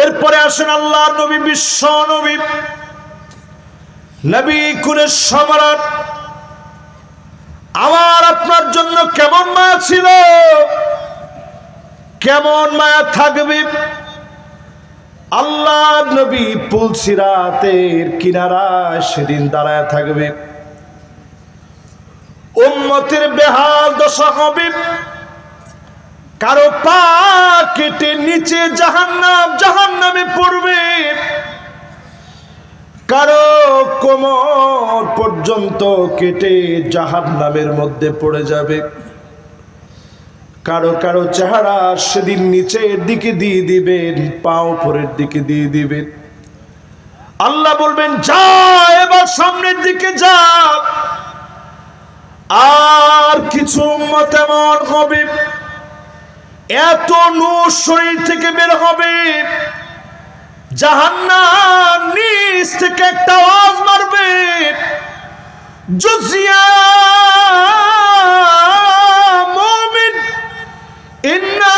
এরপরে আসেন আল্লাহ, নবী বিশ্ব নবী। নবী কুলের সম্রাট, আমার আপনার জন্য কেমন মায়া ছিল? কেমন মায়া থাকবে? আল্লাহ নবী পুলসিরাতের কিনারায় সেদিন দাঁড়ায় থাকবে। উম্মতের বেহাল দশা হবে। কারও পা কেটে নিচে জাহান্নাম, জাহান্নামে পড়বে। কারও কোমর পর্যন্ত কেটে জাহান্নামের মধ্যে পড়ে যাবে। কারও কারও চেহারা সেদিন নিচের দিকে দিয়ে দিবেন, পা উপরের দিকে দিয়ে দিবেন। আল্লাহ বলবেন, যা, এবার সামনের দিকে যা। আর কিছু এমন হবে। এত নূর শরীর থেকে বের হবে। জাহান্নাম নিচ থেকে একটা আওয়াজ মারবে। জুজিয়া ইন্না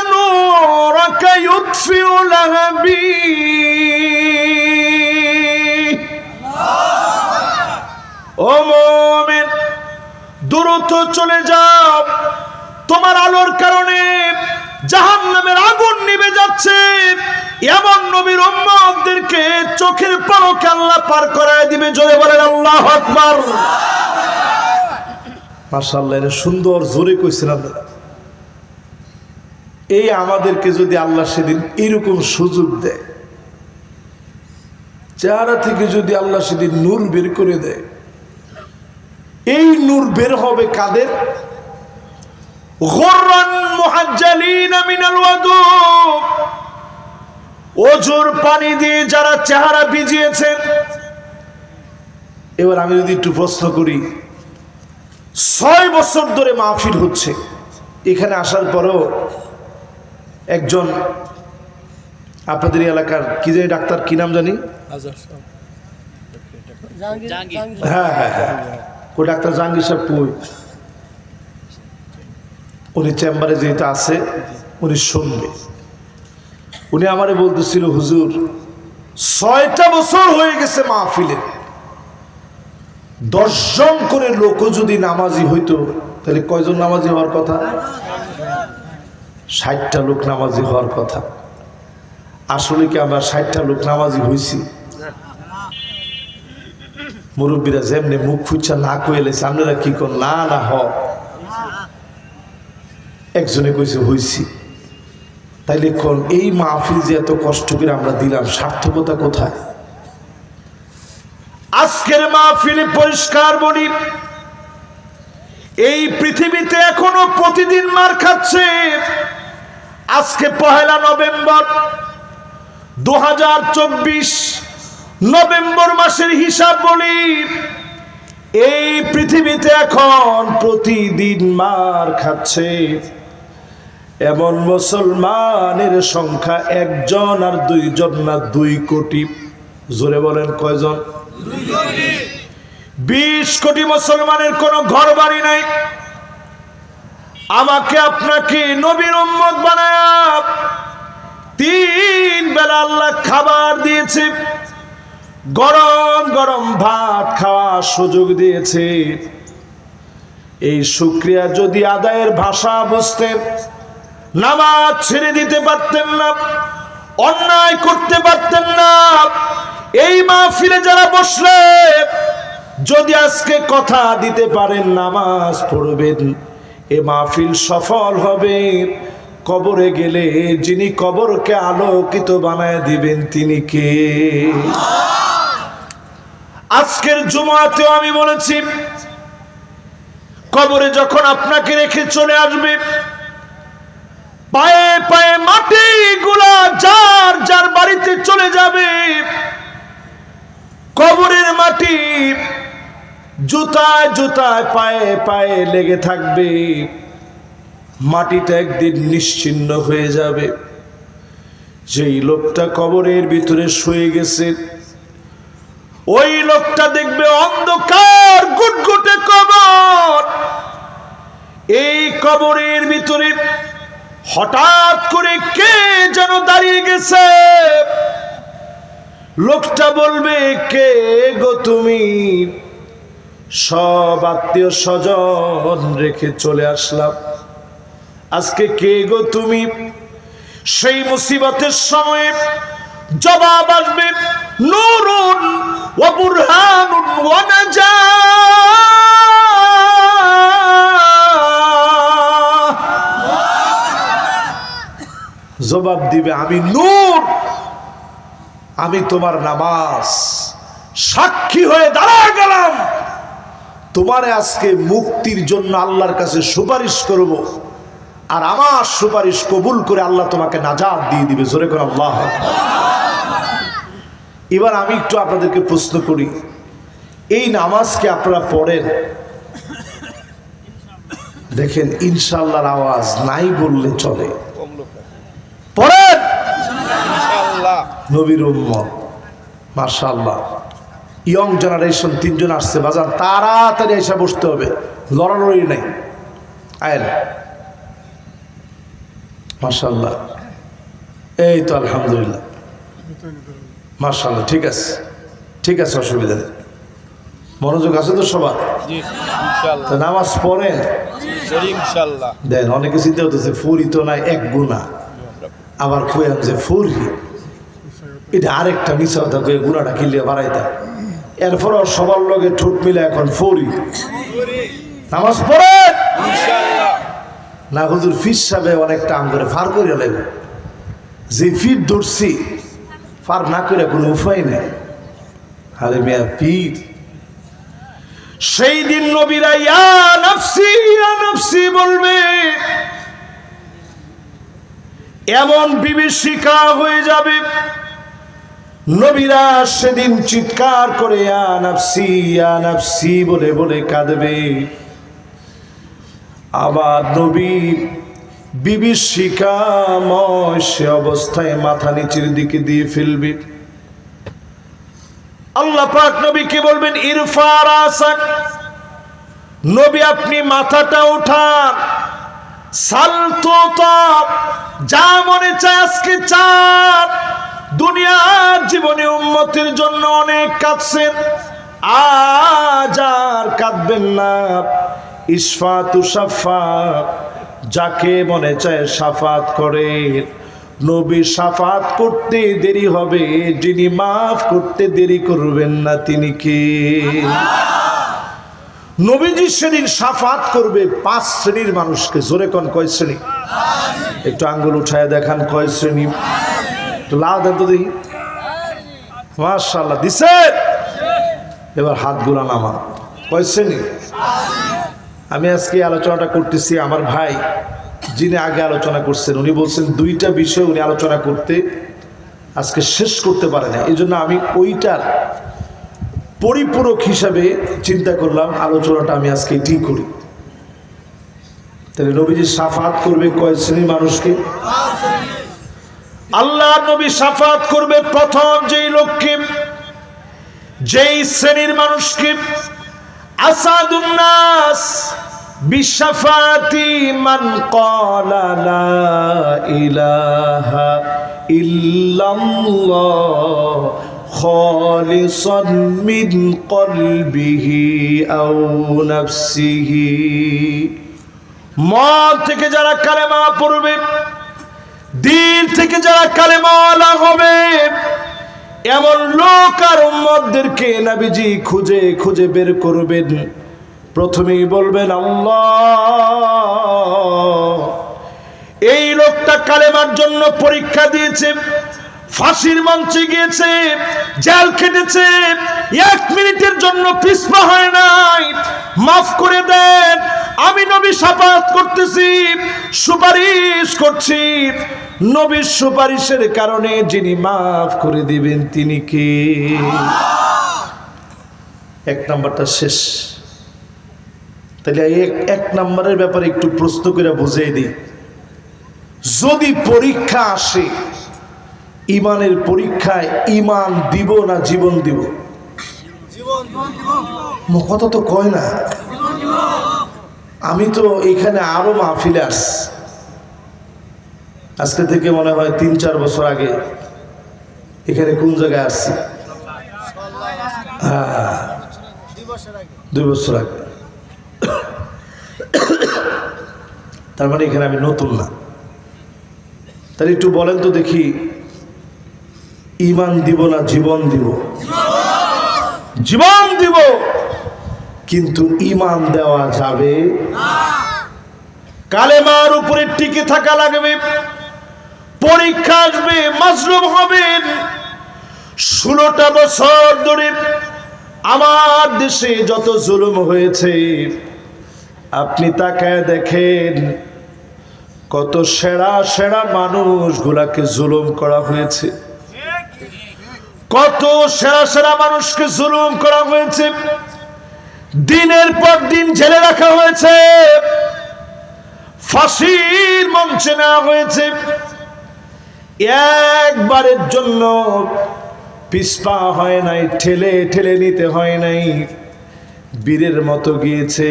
ও চলে যাও। তোমার আলোর কারণে জাহান নামের আগুন নিভে যাচ্ছে। এমন নবীর উম্মতদেরকে চোখের পলকে আল্লাহ পার করায় দিবে, জোরে বলেন আল্লাহ আকবার। মাশাআল্লাহ, এটা সুন্দর, জোরে কইছেন আপনারা। এই আমাদেরকে যদি আল্লাহ সেদিন এরকম সুযোগ দেয়, চেহারা থেকে যদি আল্লাহ সেদিন নূর বের করে দেয়, এই নূর বের হবে কাদের? ওজুর পানি দিয়ে যারা চেহারা ভিজিয়েছেন। এবার আমি যদি একটু প্রশ্ন করি ছয় বছর ধরে মাহফিল হচ্ছে। এখানে আসার পরেও একজন আপনাদের এই এলাকার কি জানি ডাক্তার কি নাম জানি? হ্যাঁ হ্যাঁ হ্যাঁ। ও ডাক্তার জাহাঙ্গীর সাহেব উনি চেম্বারে যেহেতু আছে, উনি শুনবে। উনি আমারে বলতেছিল, হুজুর, ছয়টা বছর হয়ে গেছে মাহফিলে। দশজন করে লোক যদি নামাজি হইতো, তাহলে কয়জন নামাজি হওয়ার কথা? ষাটটা লোক নামাজি হওয়ার কথা। আসলে কি আমরা ষাটটা লোক নামাজি হয়েছি মুরব্বীরা যেমনি মুখ ফুচ্ছা না কইলে আপনারা কি কর, না না, হ। একজনে কইছে, হইছি। তাইলে কোন, এই মাহফিল যে এত কষ্ট করে আমরা দিলাম, সার্থকতা কোথায়? আজকের মাহফিলে পরিষ্কার বলি এই পৃথিবীতে এখনও প্রতিদিন মার খাচ্ছে। আজকে পহেলা নভেম্বর দু হাজার চব্বিশ নভেম্বর মাসের হিসাব বলি, এই পৃথিবীতে এখন প্রতিদিন মার খাচ্ছে। এমন মুসলমানের সংখ্যা একজন আর দুইজন না দুই কোটি? জোরে বলেন কয়জন? বিশ কোটি মুসলমানের কোনো ঘর বাড়ি নাই। আমাকে আপনাকে নবীর উম্মত বানায় তিন বেলা আল্লাহ খাবার দিয়েছে, গরম গরম ভাত খাওয়ার সুযোগ দিয়েছে। এই শুক্রিয়া যদি আদায়ের ভাষা বুঝতেন নামাজ ছেড়ে দিতে পারতেন না, অন্যায় করতে পারতেন না। এই মাহফিলে যারা বসলে, যদি আজকে কথা দিতে পারেন, নামাজ পড়বেন, এ মাহফিল সফল হবে। কবরে গেলে যিনি কবরকে আলোকিত বানায় দিবেন, তিনি কে? আজকের জুমাতেও আমি বলেছি, কবরে যখন আপনাকে রেখে চলে আসবে পায়ে পায়ে মাটি গুলা যার যার বাড়িতে চলে যাবে, কবরের মাটি জুতায় জুতায় পায়ে পায়ে লেগে থাকবে, মাটিটা একদিন নিশ্চিন্ন হয়ে যাবে। যেই লোকটা কবরের ভিতরে শুয়ে গেছে, ওই লোকটা দেখবে অন্ধকার, গুটগুটে কবর। এই কবরের ভিতরে হঠাৎ করে কে যেন দাঁড়িয়ে গেছে? লোকটা বলবে, কে গো তুমি? সব আত্মীয় স্বজন রেখে চলে আসলাম। আজকে কে গো তুমি? সেই মুসিবতের সময়ে জবাব আসবে, নুরুন ওয়া বুরহানুন ওয়া নাজাহ জবাব দিবে, আমি নূর। আমি তোমার নামাজ সাক্ষী হয়ে দাঁড়ায় গেলাম। তোমারে আজকে মুক্তির জন্য আল্লাহর কাছে সুপারিশ করব। আর আমার সুপারিশ কবুল করে আল্লাহ তোমাকে নাজাদ দিয়ে দিবে। জোরে করে আল্লাহ। এবার আমি একটু আপনাদেরকে প্রশ্ন করি, এই নামাজকে আপনারা পড়েন? দেখেন ইনশাল্লাহর আওয়াজ নাই বললে চলে পড়েন নবীর উম্মত মার্শাল্লাহ ইয়ং জেনারেশন তিনজন আসছে বাজার তাড়াতাড়ি এসে বসতে হবে। লড়ালড়ি নেই। আয়েন। মার্শাল্লাহ এই তো আলহামদুলিল্লাহ। মার্শাল্লাহ ঠিক আছে। ঠিক আছে অসুবিধা নেই। মনোযোগ আছে তো সবার? নামাজ পড়েন? দেন অনেকে চিন্তা হতেছে ফুরি তো নাই এক গুণা। আবার কইয়াম যে ফুরি। এটা আরেকটা মিশা কথা কয়ে কিনলে কিলিয়ে বাড়াইতা এরপরও সবার লগে ঠোঁট মিলে এখন ফরি। নামাজ পড়ে? না, হুজুর, ফির সাহেবে অনেকটা আম করে ফার করে লাগবে যে ফির ধরছি, ফার না করে কোনো উপায় নেই। আরে মিয়া পীর। সেই দিন নবীরা, ইয়া নাফসি ইয়া নাফসি বলবে, এমন বিভীষিকা হয়ে যাবে নবীরা সেদিন চিৎকার করে, ইয়া নাফসি ইয়া নাফসি বলে বলে কাঁদবে। আবার নবী বিভীষিকাময় সে অবস্থায় মাথা নিচের দিকে দিয়ে ফেলবে। আল্লাহ পাক নবীকে বলবেন, ইরফার আসাক, নবী আপনি মাথাটা উঠান, সালতো তপ যা মনে চায় আজকে চান। দুনিয়ার জীবনে উন্মতির জন্য অনেক কাঁদছেন, আজ আর কাঁদবেন না। ইসফাতু সাফাত যাকে মনে চায় সাফাত করে। নবী সাফাত করতে দেরি হবে, যিনি মাফ করতে দেরি করবেন না তিনি কে? নবীজি সেদিন সাফাত করবে, পাঁচ শ্রেণির মানুষকে। জোরে কন, কয় শ্রেণি? একটু আঙ্গুল উঠায় দেখান, কয় শ্রেণি? একটু লাভ দেন তো দেখি। মার্শাল্লাহ দিছে? এবার হাতগুলা নামা কয় শ্রেণি আমি আজকে আলোচনাটা করতেছি আমার ভাই, যিনি আগে আলোচনা করছেন, উনি বলছেন দুইটা বিষয় উনি আলোচনা করতে আজকে শেষ করতে পারে না। এই জন্য আমি ওইটার পরিপূরক হিসাবে চিন্তা করলাম, আলোচনাটা আমি আজকে এটি করি। তাহলে নবীজি সাফাত করবে কয় শ্রেণির মানুষকে? আল্লাহ নবী সাফাত করবে প্রথম যেই লোককে, যেই শ্রেণির মানুষকে। আসাদুন্নাস বিশাফাতি মান ক্বালা লা ইলাহা ইল্লাল্লাহ খালিসান মিন কলবিহি আও নাফসিহি। মন থেকে যারা কালেমা পড়বে দিল থেকে যারা কালেমালা হবে, এমন লোক আর উম্মদেরকে নাবিজি খুঁজে খুঁজে বের করবেন। প্রথমেই বলবেন, আল্লাহ, এই লোকটা কালেমার জন্য পরীক্ষা দিয়েছে। ফাঁসির মঞ্চে গিয়েছে, জেল খেটেছে, এক মিনিটের জন্য পিছপা হয় নাই। মাফ করে দেন, আমি নবী সাফাত করতেছি, সুপারিশ করছি। নবীর সুপারিশের কারণে যিনি মাফ করে দিবেন, তিনি কে? এক নাম্বারটা শেষ। তাহলে এক এক নাম্বারের ব্যাপারে একটু প্রশ্ন করে বুঝিয়ে দিই। যদি পরীক্ষা আসে ইমানের পরীক্ষায় ইমান দিব না জীবন দিব? কথা তো কয় না। আমি তো এখানে আরও মাহফিলে আস আজকে থেকে মনে হয় তিন চার বছর আগে এখানে কোন জায়গায় আসছি? হ্যাঁ, দুই বছর আগে। তার মানে এখানে আমি নতুন না। তাহলে একটু বলেন তো দেখি ইমান দিব না, জীবন দিব। জীবন দিব, কিন্তু ইমান দেওয়া যাবে। কালেমার উপরে টিকে থাকা লাগবে। পরীক্ষা আসবে, মাজলুম হবেন ষোলোটা বছর ধরে আমার দেশে যত জুলুম হয়েছে, আপনি তাকায় দেখেন কত সেরা সেরা মানুষগুলাকে জুলুম করা হয়েছে। কত সেরা সেরা মানুষকে জুলুম করা হয়েছে। দিনের পর দিন জেলে রাখা হয়েছে। ফাঁসির মঞ্চে নেওয়া হয়েছে। একবারের জন্য পিসপা হয় নাই, ঠেলে ঠেলে নিতে হয় নাই। বীরের মতো গিয়েছে।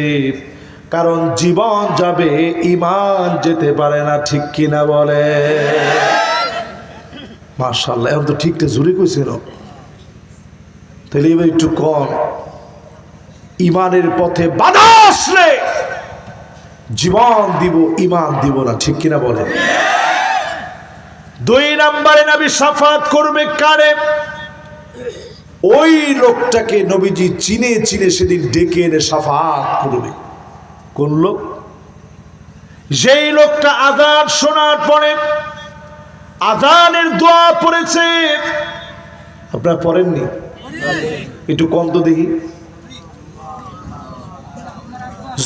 কারণ জীবন যাবে ইমান যেতে পারে না, ঠিক কিনা বলে। মার্শাল্লাহ এখন তো ঠিকটা জুড়ে কইছিল তাহলে এবার একটু কম ইমানের পথে বাধা আসলে জীবন দিব ইমান দিব না, ঠিক কিনা বলেন? দুই নম্বরে নবী সাফাত করবে কারে? ওই লোকটাকে নবীজি চিনে চিনে সেদিন ডেকে এনে সাফাত করবে। কোন লোক? যেই লোকটা আজান শোনার পরে আজানের দোয়া পড়েছে। আপনারা পড়েননি? একটু কম তো দেখি।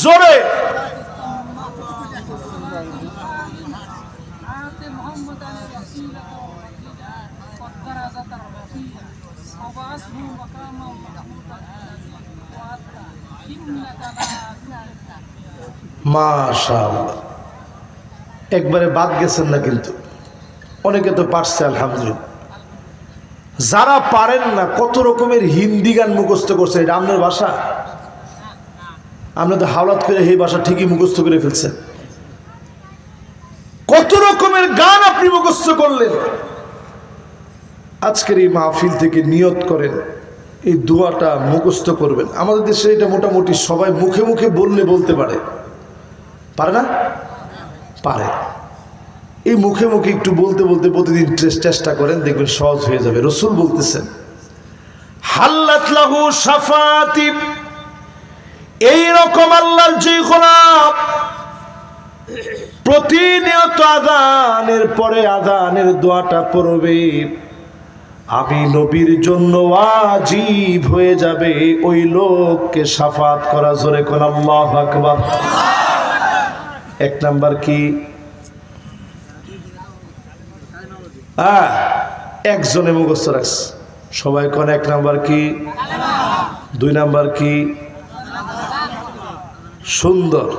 জোরে। মাশাল একবারে বাদ গেছেন না কিন্তু। অনেকে তো পারছে, আলহামদুলিল্লাহ। যারা পারেন না, কত রকমের হিন্দি গান মুখস্থ করছে, এটা আপনার ভাষা? আপনি তো হাওলাত করে এই ভাষা ঠিকই মুখস্থ করে ফেলছেন। কত রকমের গান আপনি মুখস্থ করলেন? আজকের এই মাহফিল থেকে নিয়ত করেন, এই দোয়াটা মুখস্থ করবেন। আমাদের দেশে এটা মোটামুটি সবাই মুখে মুখে বললে বলতে পারে। পারে না? পারে। এই মুখে মুখে একটু বলতে বলতে প্রতিদিন চেষ্টা করেন, দেখবেন সহজ হয়ে যাবে। রসুল বলতেছেন, হাল্লাত লাহু সাফাতি এই রকম আল্লাহর যে গোলাপ, প্রতিনিয়ত আদানের পরে আদানের দোয়াটা পড়বে। আমি নবীর জন্য আজীব হয়ে যাবে, ওই লোককে সাফাত করা। জোরে কোন আল্লাহ আকবার। এক নাম্বার কি? হ্যাঁ একজনে মুখস্থ রাখছে। সবাই কোন এক নাম্বার কি? দুই নাম্বার কি? সুন্দর।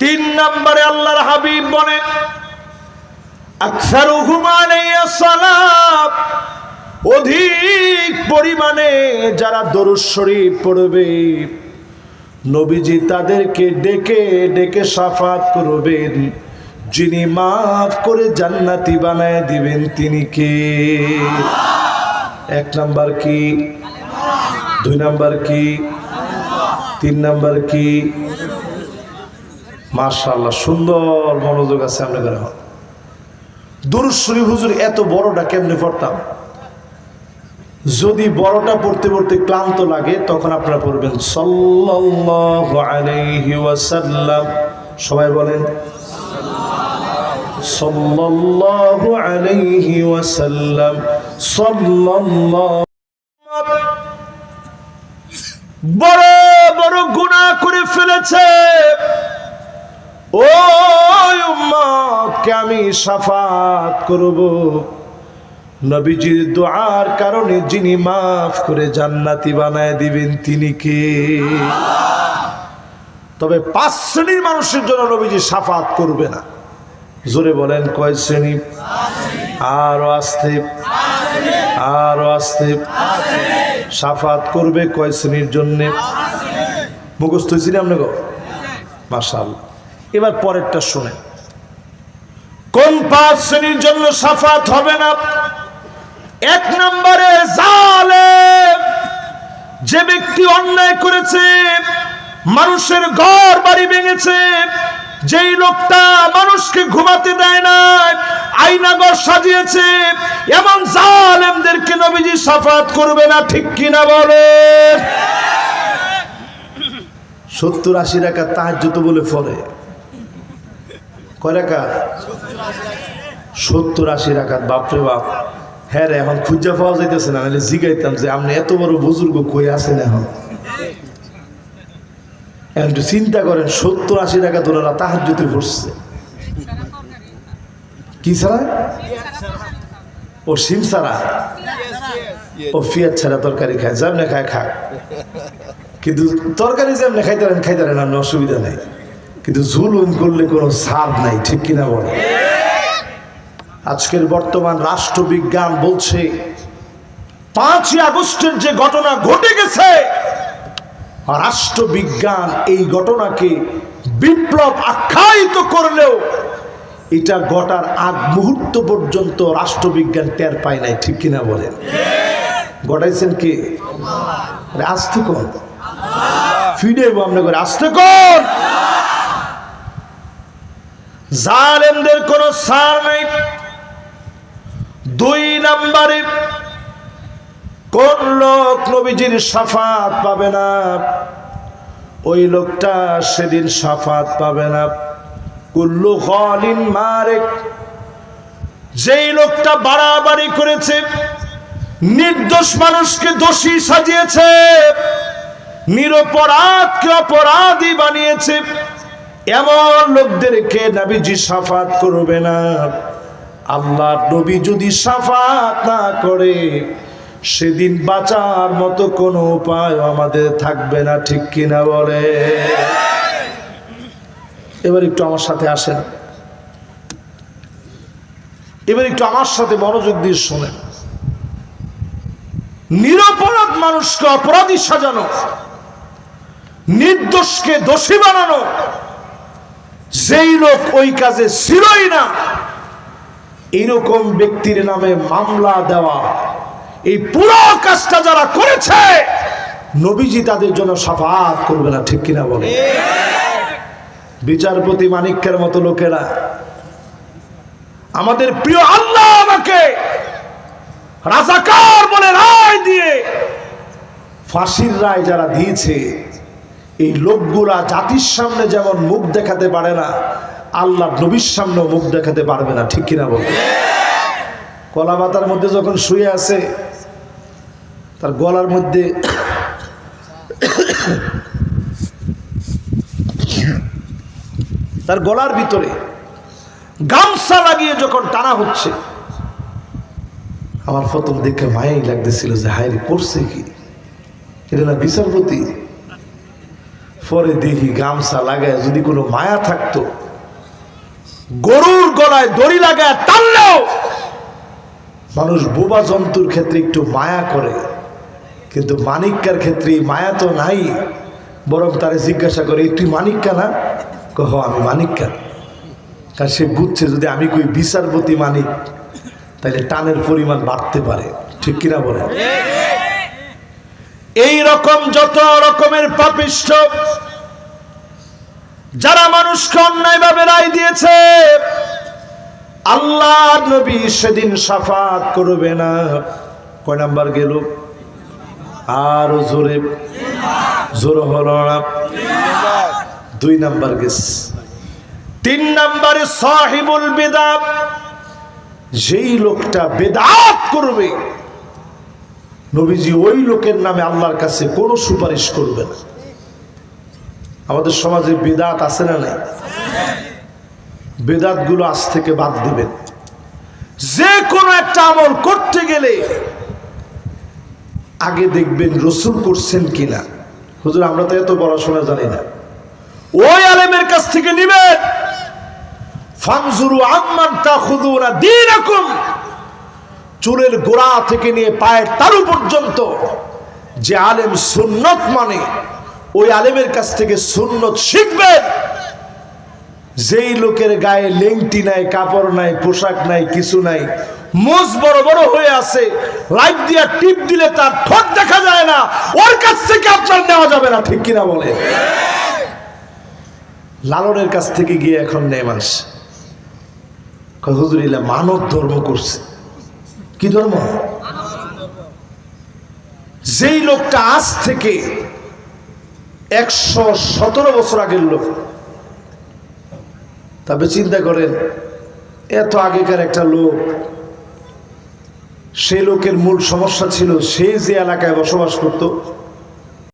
তিন নম্বরে আল্লাহর হাবিব বলেন আলাইয়া সালাম অধিক পরিমাণে যারা দরুদ শরীফ পড়বে, নবীজি তাদেরকে ডেকে ডেকে সাফাত করবেন। যিনি মাফ করে জান্নাতি বানায় দিবেন, তিনি কে? এক নাম্বার কি? দুই নাম্বার কি? তিন নাম্বার কি? মার্শাল্লাহ সুন্দর মনোযোগ আছে আপনাদের। দুরুদ হুজুর, এত বড়টা কেমনে পড়তাম? যদি বড়টা পড়তে পড়তে ক্লান্ত লাগে, তখন আপনারা পড়বেন ওয়াসাল্লাম। সবাই বলেন, সাল্লাল্লাহু আলাইহি ওয়াসাল্লাম বড় বড় গুনাহ করে ফেলেছে। উম্মতকে আমি সাফাত করব। নবীজির দোয়ার কারণে যিনি মাফ করে জান্নাতি বানায় দিবেন, তিনি কে? তবে পাঁচ শ্রেণির মানুষের জন্য নবীজি সাফাত করবে না। জোরে বলেন, কয় শ্রেণি? আরও আসতে। আরও আসতে। সাফাত করবে কয় শ্রেণির জন্যে? মুখস্থ হয়েছি না আপনাকে মাসাল এবার পরেরটা শুনে কোন পাঁচ শ্রেণির জন্য সাফাত হবে না? এক নম্বরে জালেম। যে ব্যক্তি অন্যায় করেছে, মানুষের ঘর বাড়ি ভেঙেছে, যেই লোকটা মানুষকে ঘুমাতে দেয় না আইনাগর সাজিয়েছে, এমন জালেমদেরকে নবীজি সাফাত করবে না, ঠিক কিনা বলে? সত্তর আশি টাকা তাহাজ্জুদ বলে ফলে। কয় টাকা সত্তর আশি রাখাত বাপরে বাপ। হ্যাঁ রে, এখন খুঁজা পাওয়া যাইতেছে না, নাহলে জিগাইতাম যে আপনি এত বড় বুজুর্গ কই আছেন এখন? একটু চিন্তা করেন, সত্তর আশি টাকা তোরা তাহার জুতে পড়ছে। কি ছাড়া? ও সিম ছাড়া? ও ফিয়ার ছাড়া তরকারি খায়, যেমনে খায় খাক। কিন্তু তরকারি যেমনে খাইতে পারেন খাইতে পারেন অসুবিধা নাই। কিন্তু জুলুম করলে কোনো সার নাই, ঠিক কিনা বলে আজকের বর্তমান রাষ্ট্রবিজ্ঞান বলছে, পাঁচই আগস্টের যে ঘটনা ঘটে গেছে, রাষ্ট্রবিজ্ঞান এই ঘটনাকে বিপ্লব আখ্যায়িত করলেও এটা ঘটার আগ মুহূর্ত পর্যন্ত রাষ্ট্রবিজ্ঞান টের পায় নাই, ঠিক কিনা বলেন? ঘটাইছেন কি? আসতে কোন। ফিরে আমরা করে আসতে কোন। জালেমদের কোনো সার নাই। দুই নাম্বারে, কোন লোক নবীজির সাফাত পাবে না? ওই লোকটা সেদিন সাফাত পাবে না। কুল্লু হলিন মারেক যেই লোকটা বাড়াবাড়ি করেছে, নির্দোষ মানুষকে দোষী সাজিয়েছে, নিরপরাধকে অপরাধী বানিয়েছে, এমন লোকদেরকে নাবিজি সাফাত করবে না। আল্লাহ নবী যদি সাফাত না করে, সেদিন বাঁচার মতো কোনো উপায় আমাদের থাকবে না, ঠিক কিনা বলে? এবার একটু আমার সাথে আসেন। এবার একটু আমার সাথে মনোযোগ দিয়ে শোনেন। নিরপরাধ মানুষকে অপরাধী সাজানো, নির্দোষকে দোষী বানানো, যেই লোক ওই কাজে ছিলই না এইরকম ব্যক্তির নামে মামলা দেওয়া, এই পুরো কাজটা যারা করেছে, নবীজি তাদের জন্য সাফাত করবে না, ঠিক কিনা বলে বিচারপতি মানিক্যের মতো লোকেরা, আমাদের প্রিয় আল্লাহ আমাকে রাজাকার বলে রায় দিয়ে ফাঁসির রায় যারা দিয়েছে, এই লোকগুলা জাতির সামনে যেমন মুখ দেখাতে পারে না আল্লাহ নবীর সামনেও মুখ দেখাতে পারবে না, ঠিক কিনা বল কলা পাতার মধ্যে যখন শুয়ে আছে, তার গলার মধ্যে তার গলার ভিতরে গামছা লাগিয়ে যখন টানা হচ্ছে, আমার প্রথম দেখে মায়াই লাগতেছিল যে হায়রে করছে কি? এটা না বিচারপতি? পরে দেখি গামছা লাগায় যদি কোনো মায়া থাকতো গরুর গলায় দড়ি লাগায় টানলেও মানুষ বোবা জন্তুর ক্ষেত্রে একটু মায়া করে। কিন্তু মানিক্কার ক্ষেত্রে মায়া তো নাই। বরং তারে জিজ্ঞাসা করে "এই তুই মানিক্কা না? কহ আমি মানিক্কা। কারণ সে বুঝছে যদি আমি কই বিচারপতি মানিক তাহলে টানের পরিমাণ বাড়তে পারে। ঠিক কিনা বলে এই রকম যত রকমের পাপিষ্ঠ যারা মানুষকে অন্যায়ভাবে রায় দিয়েছে, আল্লাহ নবী সেদিন সাফাত করবে না। কয় নাম্বার গেল? আর জোরে। জোর হলো না? দুই নাম্বার গেছে। তিন নাম্বারে, সাহিবুল বেদাত। যেই লোকটা বেদাত করবে, নবীজি ওই লোকের নামে আল্লাহর কাছে কোনো সুপারিশ করবে না। আমাদের সমাজে বেদাত আছে না নাই? বেদাতগুলো আজ থেকে বাদ দিবেন। যে কোনো একটা আমল করতে গেলে আগে দেখবেন রসুল করছেন কিনা। হুজুর, আমরা তো এত পড়াশোনা জানি না। ওই আলেমের কাছ থেকে নিবেন। দীনাকুম। চুলের গোড়া থেকে নিয়ে পায়ের তালু পর্যন্ত যে আলেম সুন্নত মানে ওই আলেমের কাছ থেকে সুন্নত শিখবেন। যেই লোকের গায়ে লেংটি নাই কাপড় নাই পোশাক নাই কিছু নাই মোজ বড় বড় হয়ে আছে লাইট দিয়া টিপ দিলে তার ঠোঁট দেখা যায় না ওর কাছ থেকে আপনার নেওয়া যাবে না ঠিক কিনা বলে? লালনের কাছ থেকে গিয়ে এখন নেয় মানুষ। কয়, হুজুর ইলা মানব ধর্ম করছে। কি ধর্ম? যেই লোকটা আজ থেকে একশো সতেরো বছর আগের লোক। তবে চিন্তা করেন, এত আগেকার একটা লোক, সে লোকের মূল সমস্যা ছিল সে যে এলাকায় বসবাস করত